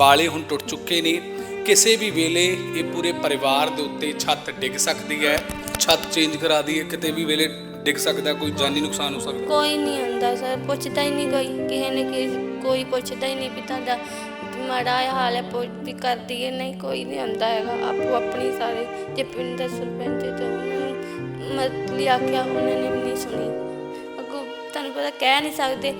ਬਾਲੇ ਹੁਣ ਟੁੱਟ ਚੁੱਕੇ ਨੇ। ਕਿਸੇ ਵੀ ਵੇਲੇ ਇਹ ਪੂਰੇ ਪਰਿਵਾਰ ਦੇ ਉੱਤੇ ਛੱਤ ਡਿੱਗ ਸਕਦੀ ਹੈ। ਛੱਤ ਚੇਂਜ ਕਰਾ ਦੀ ਕਿਤੇ ਵੀ ਵੇਲੇ ਡਿੱਗ ਸਕਦਾ, ਕੋਈ ਜਾਨੀ ਨੁਕਸਾਨ ਹੋ ਸਕਦਾ। ਕੋਈ ਨਹੀਂ ਆਉਂਦਾ ਸਰ, ਪੁੱਛਦਾ ਹੀ ਨਹੀਂ ਕੋਈ। ਕਿਸੇ ਨੇ ਕਿ ਕੋਈ ਪੁੱਛਦਾ ਹੀ ਨਹੀਂ ਵੀ ਤੁਹਾਡਾ ਮਾੜਾ ਇਹ ਹਾਲ ਹੈ, ਪੁੱਛ ਵੀ ਕਰਦੀ ਹੈ ਨਹੀਂ, ਕੋਈ ਨਹੀਂ ਆਉਂਦਾ ਹੈਗਾ। ਆਪੋ ਆਪਣੀ ਸਾਰੇ, ਜੇ ਪਿੰਡ ਦਾ ਸਰਪੰਚ ਤੇ ਉਹਨਾਂ ਨੂੰ ਮਤਲੀ ਆਖਿਆ ਉਹਨਾਂ ਨੇ ਵੀ ਨਹੀਂ ਸੁਣੀ। ਅੱਗੋਂ ਤੁਹਾਨੂੰ ਪਤਾ ਕਹਿ ਨਹੀਂ ਸਕਦੇ।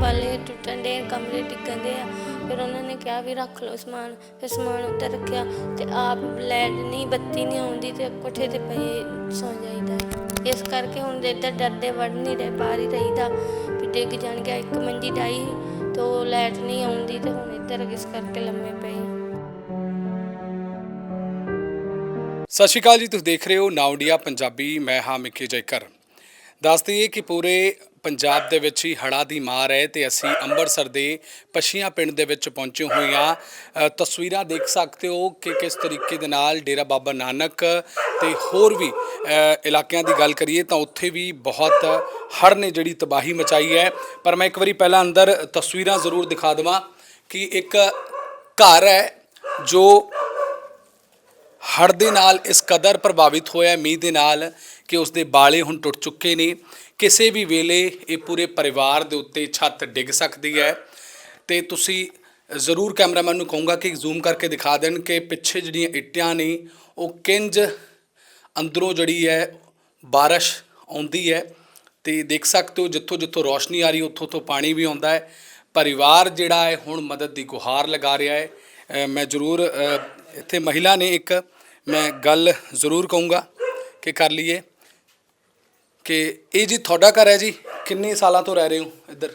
ਵਾਲੇ ਟੁੱਟਣ ਦੇ ਕਮਰੇ ਡਿੱਗਣ ਦੇ ਆ। ਫਿਰ ਉਹਨਾਂ ਨੇ ਕਿਹਾ ਵੀ ਰੱਖ ਲਓ ਸਮਾਨ। ਫਿਰ ਸਮਾਨ ਉੱਤੇ ਰੱਖਿਆ ਤੇ ਆਪ ਲੈਟ ਨਹੀਂ, ਬੱਤੀ ਨਹੀਂ ਆਉਂਦੀ ਤੇ ਕੋਠੇ ਤੇ ਪਏ ਸੌ ਜਾਈਦਾ। ਇਸ ਕਰਕੇ ਹੁਣ ਇੱਧਰ ਡਰਦੇ ਵੜ ਨਹੀਂ ਰਹੇ, ਬਾਹਰ ਹੀ ਰਹੀਦਾ। ਵੀ ਡਿੱਗ ਜਾਣ ਇੱਕ ਮੰਜੀ ਡਾਈ ਤੇ ਉਹ ਨਹੀਂ ਆਉਂਦੀ ਤੇ ਹੁਣ ਇੱਧਰ ਇਸ ਕਰਕੇ ਲੰਮੇ ਪਏ। ਸਤਿ ਸ਼੍ਰੀ ਅਕਾਲ ਜੀ, ਤੁਸੀਂ ਦੇਖ ਰਹੇ ਹੋ ਨਾਉਡੀਆ ਪੰਜਾਬੀ, ਮੈਂ ਹਾਂ ਮਿੱਕੀ ਜੈਕਰ। ਦੱਸ ਦਈਏ ਕਿ ਪੂਰੇ ਪੰਜਾਬ ਦੇ ਵਿੱਚ ਹੀ ਹੜ੍ਹਾਂ ਦੀ ਮਾਰ ਹੈ ਤੇ ਅਸੀਂ ਅੰਮ੍ਰਿਤਸਰ ਦੇ ਪਛੀਆਂ ਪਿੰਡ ਦੇ ਵਿੱਚ ਪਹੁੰਚੇ ਹੋਏ ਹਾਂ। ਤਸਵੀਰਾਂ ਦੇਖ ਸਕਦੇ ਹੋ ਕਿ ਕਿਸ ਤਰੀਕੇ ਦੇ ਨਾਲ ਡੇਰਾ ਬਾਬਾ ਨਾਨਕ ਤੇ ਹੋਰ ਵੀ ਇਲਾਕਿਆਂ ਦੀ ਗੱਲ ਕਰੀਏ ਤਾਂ ਉੱਥੇ ਵੀ ਬਹੁਤ ਹੜ੍ਹ ਨੇ ਜਿਹੜੀ ਤਬਾਹੀ ਮਚਾਈ ਹੈ। ਪਰ ਮੈਂ ਇੱਕ ਵਾਰੀ ਪਹਿਲਾਂ ਅੰਦਰ ਤਸਵੀਰਾਂ ਜ਼ਰੂਰ ਦਿਖਾ ਦੇਵਾਂ ਕਿ ਇੱਕ ਘਰ ਹੈ ਜੋ ਹੜ੍ਹ ਦੇ ਨਾਲ ਇਸ ਕਦਰ ਪ੍ਰਭਾਵਿਤ ਹੋਇਆ ਮੀਂਹ ਦੇ ਨਾਲ ਕਿ ਉਸ ਦੇ ਬਾਲੇ ਹੁਣ ਟੁੱਟ ਚੁੱਕੇ ਨੇ। ਕਿਸੇ ਵੀ ਵੇਲੇ ਇਹ ਪੂਰੇ ਪਰਿਵਾਰ ਦੇ ਉੱਤੇ ਛੱਤ ਡਿੱਗ ਸਕਦੀ ਹੈ। ਤੇ ਤੁਸੀਂ ਜ਼ਰੂਰ ਕੈਮਰਾਮੈਨ ਨੂੰ ਕਹੂੰਗਾ ਕਿ ਜ਼ੂਮ ਕਰਕੇ ਦਿਖਾ ਦੇਣ ਕਿ ਪਿੱਛੇ ਜਿਹੜੀਆਂ ਇੱਟਾਂ ਨੇ, ਉਹ ਕਿੰਜ ਅੰਦਰੋਂ ਜਿਹੜੀ ਹੈ, ਬਾਰਿਸ਼ ਆਉਂਦੀ ਹੈ। ਤੇ ਦੇਖ ਸਕਦੇ ਹੋ ਜਿੱਥੋਂ ਜਿੱਥੋਂ ਰੋਸ਼ਨੀ ਆ ਰਹੀ, ਉੱਥੋਂ ਤੋਂ ਪਾਣੀ ਵੀ ਆਉਂਦਾ ਹੈ। ਪਰਿਵਾਰ ਜਿਹੜਾ ਹੈ, ਹੁਣ ਮਦਦ ਦੀ ਗੁਹਾਰ ਲਗਾ ਰਿਹਾ ਹੈ। ਮੈਂ ਜ਼ਰੂਰ ਇੱਥੇ ਮਹਿਲਾ ਨੇ ਇੱਕ ਮੈਂ ਗੱਲ ਜ਼ਰੂਰ ਕਹੂੰਗਾ ਕਿ ਕਰ ਲਈਏ ਕਿ ਇਹ ਜੀ ਤੁਹਾਡਾ ਘਰ ਹੈ ਜੀ? ਕਿੰਨੇ ਸਾਲਾਂ ਤੋਂ ਰਹਿ ਰਹੇ ਹੋ ਇੱਧਰ?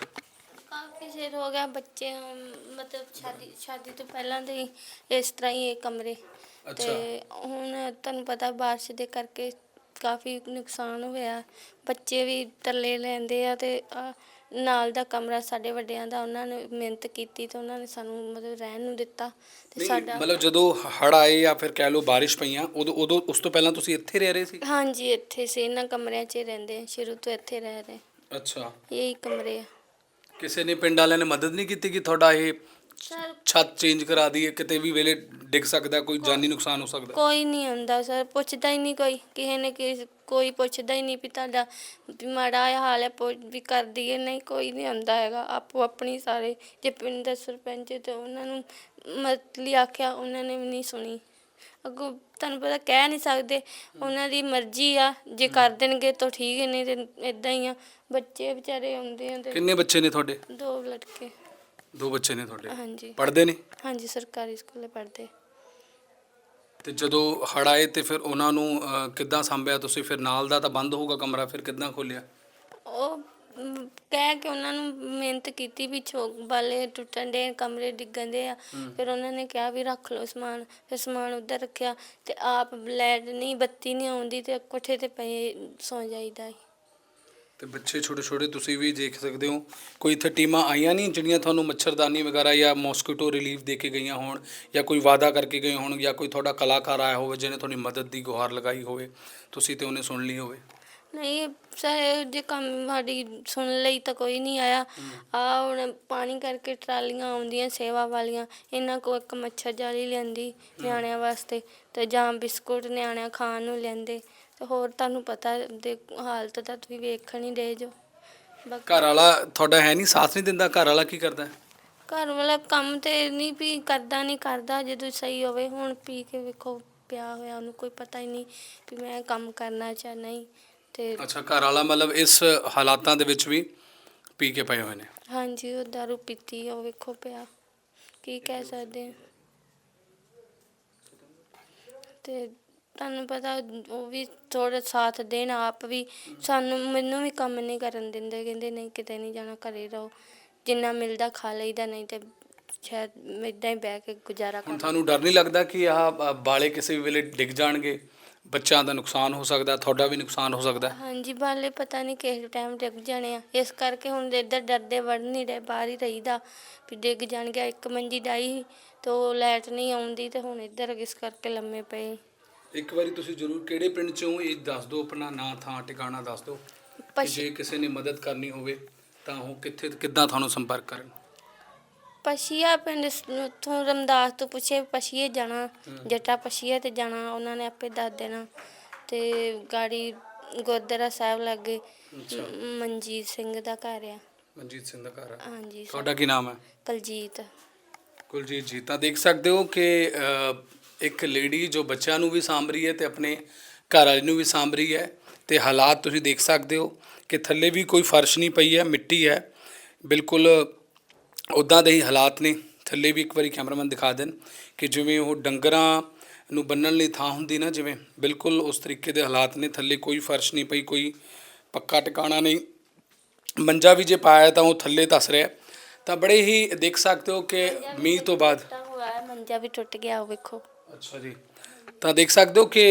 ਕਾਫੀ ਚਿਰ ਹੋ ਗਿਆ ਬੱਚੇ ਮਤਲਬ ਸ਼ਾਦੀ ਸ਼ਾਦੀ ਤੋਂ ਪਹਿਲਾਂ ਦੇ ਹੀ ਇਸ ਤਰ੍ਹਾਂ ਹੀ ਇਹ ਕਮਰੇ। ਅੱਛਾ। ਤੇ ਹੁਣ ਤੁਹਾਨੂੰ ਪਤਾ ਬਾਰਿਸ਼ ਦੇ ਕਰਕੇ ਕਾਫੀ ਨੁਕਸਾਨ ਹੋਇਆ। ਬੱਚੇ ਵੀ ਤਰਲੇ ਲੈਂਦੇ ਆ ਤੇ ਨਾਲ ਦਾ ਕਮਰਾ ਸਾਡੇ ਵੱਡਿਆਂ ਦਾ ਉਹਨਾਂ ਨੇ ਮਿਹਨਤ ਕੀਤੀ ਤੇ ਉਹਨਾਂ ਨੇ ਸਾਨੂੰ ਮਤਲਬ ਰਹਿਣ ਨੂੰ ਦਿੱਤਾ ਤੇ ਨਹੀਂ, ਸਾਡਾ ਮਤਲਬ ਜਦੋਂ ਹੜ ਆਏ ਜਾਂ ਫਿਰ ਕਹਿ ਲਓ ਬਾਰਿਸ਼ ਪਈਆਂ ਉਦੋਂ ਉਦੋਂ ਉਸ ਤੋਂ ਪਹਿਲਾਂ ਤੁਸੀਂ ਇੱਥੇ ਰਹਿ ਰਹੇ ਸੀ? ਹਾਂਜੀ ਇੱਥੇ ਸੀ ਇਹਨਾਂ ਕਮਰਿਆਂ 'ਚ ਹੀ ਰਹਿੰਦੇ ਆ ਸ਼ੁਰੂ ਤੋਂ ਇੱਥੇ ਰਹਿ ਰਹੇ। ਅੱਛਾ। ਇਹੀ ਕਮਰੇ ਆ। ਕਿਸੇ ਨੇ ਪਿੰਡ ਵਾਲਿਆਂ ਨੇ ਮਦਦ ਨਹੀਂ ਕੀਤੀ ਕਿ ਤੁਹਾਡਾ ਇਹ ਸਰ ਛੱਤ ਚੇਂਜ ਕਰਾ ਦਈਏ ਕਿਤੇ ਵੀ ਵੇਲੇ ਡਿੱਗ ਸਕਦਾ ਕੋਈ ਜਾਨੀ ਨੁਕਸਾਨ ਹੋ ਸਕਦਾ। ਕੋਈ ਨਹੀਂ ਆਉਂਦਾ ਸਰ ਪੁੱਛਦਾ ਹੀ ਨਹੀਂ ਕੋਈ ਕਿਸੇ ਨੇ ਕੋਈ ਪੁੱਛਦਾ ਹੀ ਨਹੀਂ ਵੀ ਤੁਹਾਡਾ ਵੀ ਮਾੜਾ ਇਹ ਹਾਲ ਹੈ ਪੁੱਛ ਵੀ ਕਰਦੀ ਹੈ ਨਹੀਂ ਕੋਈ ਨਹੀਂ ਆਉਂਦਾ ਹੈਗਾ ਆਪੋ ਆਪਣੀ ਸਾਰੇ ਜੇ ਪਿੰਡ ਦਾ ਸਰਪੰਚ ਤੇ ਉਹਨਾਂ ਨੂੰ ਮਤਲੀ ਆਖਿਆ ਉਹਨਾਂ ਨੇ ਵੀ ਨਹੀਂ ਸੁਣੀ। ਅੱਗੋਂ ਤੁਹਾਨੂੰ ਪਤਾ ਕਹਿ ਨਹੀਂ ਸਕਦੇ ਉਹਨਾਂ ਦੀ ਮਰਜ਼ੀ ਆ ਜੇ ਕਰ ਦੇਣਗੇ ਤਾਂ ਠੀਕ ਹੈ, ਨਹੀਂ ਤੇ ਇਦਾਂ ਹੀ ਆ ਬੱਚੇ ਵਿਚਾਰੇ ਆਉਂਦੇ ਆ ਤੇ ਕਿੰਨੇ ਬੱਚੇ ਨੇ ਤੁਹਾਡੇ? ਦੋ ਲੜਕੇ। ਦੋ ਬੱਚੇ ਨੇ ਤੁਹਾਡੇ? ਹਾਂਜੀ। ਪੜ੍ਹਦੇ ਨੇ? ਹਾਂਜੀ ਸਰਕਾਰੀ ਸਕੂਲੇ ਪੜ੍ਹਦੇ। ਤੇ ਜਦੋਂ ਹੜ ਆਏ ਤੇ ਫਿਰ ਉਹਨਾਂ ਨੂੰ ਅਹ, ਕਿੱਦਾਂ ਸੰਭਿਆ ਤੁਸੀਂ? ਫਿਰ ਨਾਲ ਦਾ ਤਾਂ ਬੰਦ ਹੋਊਗਾ ਕਮਰਾ ਫਿਰ ਕਿੱਦਾਂ ਖੋਲਿਆ ਉਹ ਮ, ਕਹਿ ਕੇ ਉਹਨਾਂ ਨੂੰ ਮਿਹਨਤ ਕੀਤੀ ਵੀ ਚੌਕ ਵਾਲੇ ਟੁੱਟਣ ਦੇ ਕਮਰੇ ਡਿੱਗਣ ਦੇ ਆ। ਫਿਰ ਉਹਨਾਂ ਨੇ ਕਿਹਾ ਵੀ ਰੱਖ ਲਓ ਸਮਾਨ ਫਿਰ ਸਮਾਨ ਉੱਧਰ ਰੱਖਿਆ ਤੇ ਆਪ ਲੈਟ ਨਹੀਂ ਬੱਤੀ ਨਹੀਂ ਆਉਂਦੀ ਤੇ ਕੋਠੇ ਤੇ ਪਏ ਸੌ ਜਾਈਦਾ ਹੈ ਤੇ ਬੱਚੇ ਛੋਟੇ ਛੋਟੇ ਤੁਸੀਂ ਵੀ ਦੇਖ ਸਕਦੇ ਹੋ। ਕੋਈ ਇੱਥੇ ਟੀਮਾਂ ਆਈਆਂ ਨਹੀਂ ਜਿਹੜੀਆਂ ਤੁਹਾਨੂੰ ਮੱਛਰਦਾਨੀ ਵਗੈਰਾ ਜਾਂ ਮੋਸਕੀਟੋ ਰਿਲੀਫ ਦੇ ਕੇ ਗਈਆਂ ਹੋਣ ਜਾਂ ਕੋਈ ਵਾਅਦਾ ਕਰਕੇ ਗਏ ਹੋਣ ਜਾਂ ਕੋਈ ਤੁਹਾਡਾ ਕਲਾਕਾਰ ਆਇਆ ਹੋਵੇ ਜਿਹਨੇ ਤੁਹਾਡੀ ਮਦਦ ਦੀ ਗੁਹਾਰ ਲਗਾਈ ਹੋਵੇ ਤੁਸੀਂ ਤੇ ਉਹਨੇ ਸੁਣ ਲਈ ਹੋਵੇ। ਨਹੀਂ ਸਰ ਜੇ ਕੰਮ ਸਾਡੀ ਸੁਣ ਲਈ ਤਾਂ ਕੋਈ ਨਹੀਂ ਆਇਆ। ਆ ਹੁਣ ਪਾਣੀ ਕਰਕੇ ਟਰਾਲੀਆਂ ਆਉਂਦੀਆਂ ਸੇਵਾ ਵਾਲੀਆਂ ਇਹਨਾਂ ਕੋ ਇੱਕ ਮੱਛਰ ਜਾਲੀ ਲੈਂਦੀ ਨਿਆਣਿਆਂ ਵਾਸਤੇ ਤੇ ਜਾਂ ਬਿਸਕੁਟ ਨਿਆਣਿਆਂ ਖਾਣ ਨੂੰ ਲੈਂਦੇ ਤੇ ਹੋਰ ਤੁਹਾਨੂੰ ਪਤਾ ਦੇ ਹਾਲਤ ਤਾਂ ਤੁਸੀਂ ਵੇਖਣ ਹੀ ਦੇ ਜੋ। ਬਾਕੀ ਘਰ ਵਾਲਾ ਤੁਹਾਡਾ ਹੈ ਨਹੀਂ ਸਾਥ ਨਹੀਂ ਦਿੰਦਾ ਘਰ ਵਾਲਾ ਕੀ ਕਰਦਾ? ਹੈ? ਘਰ ਵਾਲਾ ਕੰਮ ਤੇ ਨਹੀਂ ਵੀ ਕਰਦਾ ਨਹੀਂ ਕਰਦਾ ਜਦੋਂ ਸਹੀ ਹੋਵੇ ਹੁਣ ਪੀ ਕੇ ਵੇਖੋ ਪਿਆ ਹੋਇਆ ਉਹਨੂੰ ਕੋਈ ਪਤਾ ਹੀ ਨਹੀਂ ਵੀ ਮੈਂ ਕੰਮ ਕਰਨਾ ਚਾਹ ਨਹੀਂ ਤੇ ਅੱਛਾ ਘਰ ਵਾਲਾ ਮਤਲਬ ਇਸ ਹਾਲਾਤਾਂ ਦੇ ਵਿੱਚ ਵੀ ਪੀ ਕੇ ਪਏ ਹੋਏ ਨੇ? ਹਾਂਜੀ ਉਹ ਦਾਰੂ ਪੀਤੀ ਆ, ਉਹ ਵੇਖੋ ਪਿਆ ਕੀ ਕਹਿ ਸਕਦੇ ਆ। ਤੇ ਤੁਹਾਨੂੰ ਪਤਾ ਉਹ ਵੀ ਥੋੜਾ ਸਾਥ ਦੇਣ ਆਪ ਵੀ ਸਾਨੂੰ ਮੈਨੂੰ ਵੀ ਕੰਮ ਨਹੀਂ ਕਰਨ ਦਿੰਦੇ ਕਹਿੰਦੇ ਨਹੀਂ ਕਿਤੇ ਨਹੀਂ ਜਾਣਾ ਘਰੇ ਰਹੋ। ਜਿੰਨਾ ਮਿਲਦਾ ਖਾ ਲਈਦਾ ਨਹੀਂ ਤੇ ਸ਼ਾਇਦ ਇਦਾਂ ਹੀ ਬਹਿ ਕੇ ਗੁਜ਼ਾਰਾ ਹੁਣ ਕਰ ਤੁਹਾਨੂੰ ਡਰ ਨਹੀਂ ਲੱਗਦਾ ਕਿ ਆਹ ਬਾਲੇ ਕਿਸੇ ਵੀ ਵੇਲੇ ਡਿੱਗ ਜਾਣਗੇ? ਬੱਚਿਆਂ ਦਾ ਨੁਕਸਾਨ ਹੋ ਸਕਦਾ ਤੁਹਾਡਾ ਵੀ ਨੁਕਸਾਨ ਹੋ ਸਕਦਾ। ਹਾਂਜੀ ਬਾਲੇ ਪਤਾ ਨਹੀਂ ਕਿਸ ਟਾਈਮ ਡਿੱਗ ਜਾਣੇ ਆ। ਇਸ ਕਰਕੇ ਹੁਣ ਇੱਧਰ ਡਰਦੇ ਵੜ ਨਹੀਂ ਰਹੇ ਬਾਹਰ ਹੀ ਰਹੀਦਾ। ਵੀ ਡਿੱਗ ਜਾਣ ਗਿਆ ਇੱਕ ਮੰਜੀ ਡਾਈ ਤੇ ਲਾਈਟ ਨਹੀਂ ਆਉਂਦੀ ਤੇ ਹੁਣ ਇੱਧਰ ਇਸ ਕਰਕੇ ਲੰਮੇ ਪਏ। ਇੱਕ ਵਾਰੀ ਤੁਸੀਂ ਜ਼ਰੂਰ ਕਿਹੜੇ ਪਿੰਡ ਚੋਂ ਇਹ ਦੱਸ ਦਿਓ ਆਪਣਾ ਨਾਂ ਥਾਂ ਟਿਕਾਣਾ ਦੱਸ ਦਿਓ ਕਿ ਪਸ਼ ਜੇ ਕਿਸੇ ਨੇ ਮਦਦ ਕਰਨੀ ਹੋਵੇ ਤਾਂ ਉਹ ਕਿੱਥੇ ਕਿੱਦਾਂ ਤੁਹਾਨੂੰ ਸੰਪਰਕ ਕਰਨ? ਪਸ਼ੀਆ ਪਿੰਡ ਸ- ਉੱਥੋਂ ਰਮਦਾਸ ਤੋਂ ਪੁੱਛੇ ਪਸ਼ੀਏ ਜਾਣਾ ਜੱਟਾ ਪਸ਼ੀਆ ਤੇ ਜਾਣਾ ਉਹਨਾਂ ਨੇ ਆਪੇ ਦੱਸ ਦੇਣਾ ਤੇ ਗਾੜੀ ਗੁਰਦੁਆਰਾ ਸਾਹਿਬ ਲੱਗੇ ਅੱਛਾ। ਮਨਜੀਤ ਸਿੰਘ ਦਾ ਘਰ ਆ। ਮਨਜੀਤ ਸਿੰਘ ਦਾ ਘਰ ਹਾਂਜੀ ਸਰ। ਤੁਹਾਡਾ ਕੀ ਨਾਮ ਹੈ? ਕਲਜੀਤ। ਕੁਲਜੀਤ ਜੀ ਤਾਂ ਦੇਖ ਸਕਦੇ ਹੋ ਕਿ ਅ, ਇੱਕ ਲੇਡੀ ਜੋ ਬੱਚਿਆਂ ਨੂੰ ਵੀ ਸਾਂਭ ਰਹੀ ਹੈ ਤੇ ਆਪਣੇ ਘਰ ਵਾਲੇ ਨੂੰ ਵੀ ਸਾਂਭ ਰਹੀ ਹੈ ਤੇ ਹਾਲਾਤ ਤੁਸੀਂ ਦੇਖ ਸਕਦੇ ਹੋ ਕਿ ਥੱਲੇ ਵੀ ਕੋਈ ਫਰਸ਼ ਨਹੀਂ ਪਈ ਹੈ, ਮਿੱਟੀ ਹੈ। ਬਿਲਕੁਲ ਉਦਾਂ ਦੇ ਹੀ ਹਾਲਾਤ ਨੇ। ਥੱਲੇ ਵੀ ਇੱਕ ਵਾਰੀ ਕੈਮਰਾਮੈਨ ਦਿਖਾ ਦੇਣ ਕਿ ਜਿਵੇਂ ਉਹ ਡੰਗਰਾਂ ਨੂੰ ਬੰਨਣ ਲਈ ਥਾਂ ਹੁੰਦੀ ਨਾ, ਜਿਵੇਂ ਬਿਲਕੁਲ ਉਸ ਤਰੀਕੇ ਦੇ ਹਾਲਾਤ ਨੇ। ਥੱਲੇ ਕੋਈ ਫਰਸ਼ ਨਹੀਂ ਪਈ, ਕੋਈ ਪੱਕਾ ਟਿਕਾਣਾ ਨਹੀਂ। ਮੰਜਾ ਵੀ ਜੇ ਪਾਇਆ ਤਾਂ ਉਹ ਥੱਲੇ ਧਸ ਰਿਹਾ। ਤਾਂ ਬੜੇ ਹੀ ਦੇਖ ਸਕਦੇ ਹੋ ਕਿ ਮੀਂਹ ਤੋਂ ਬਾਅਦ ਮੰਜਾ ਵੀ ਟੁੱਟ ਗਿਆ, ਉਹ ਵੇਖੋ। ਅੱਛਾ ਜੀ। ਤਾਂ ਦੇਖ ਸਕਦੇ ਹੋ ਕਿ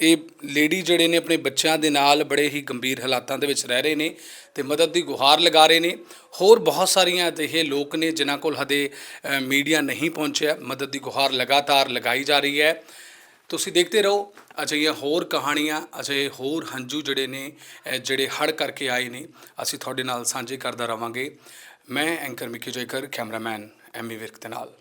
ਇਹ ਲੇਡੀ ਜਿਹੜੇ ਨੇ ਆਪਣੇ ਬੱਚਿਆਂ ਦੇ ਨਾਲ ਬੜੇ ਹੀ ਗੰਭੀਰ ਹਾਲਾਤਾਂ ਦੇ ਵਿੱਚ ਰਹਿ ਰਹੇ ਨੇ ਤੇ ਮਦਦ ਦੀ ਗੁਹਾਰ ਲਗਾ ਰਹੇ ਨੇ। ਹੋਰ ਬਹੁਤ ਸਾਰੀਆਂ ਅਜਿਹੇ ਲੋਕ ਨੇ ਜਿਨ੍ਹਾਂ ਕੋਲ ਹਦੇ ਮੀਡੀਆ ਨਹੀਂ ਪਹੁੰਚਿਆ। ਮਦਦ ਦੀ ਗੁਹਾਰ ਲਗਾਤਾਰ ਲਗਾਈ ਜਾ ਰਹੀ ਹੈ। ਤੁਸੀਂ ਦੇਖਦੇ ਰਹੋ, ਅਜਿਹੀਆਂ ਹੋਰ ਕਹਾਣੀਆਂ, ਅਜਿਹੇ ਹੋਰ ਹੰਝੂ ਜਿਹੜੇ ਨੇ ਜਿਹੜੇ ਹੜ ਕਰਕੇ ਆਏ ਨੇ, ਅਸੀਂ ਤੁਹਾਡੇ ਨਾਲ ਸਾਂਝੇ ਕਰਦਾ ਰਵਾਂਗੇ। ਮੈਂ ਐਂਕਰ ਮਿੱਕੀ ਜੈਕਰ, ਕੈਮਰਾਮੈਨ ਐਮੀ ਵਿਰਕ ਦੇ ਨਾਲ।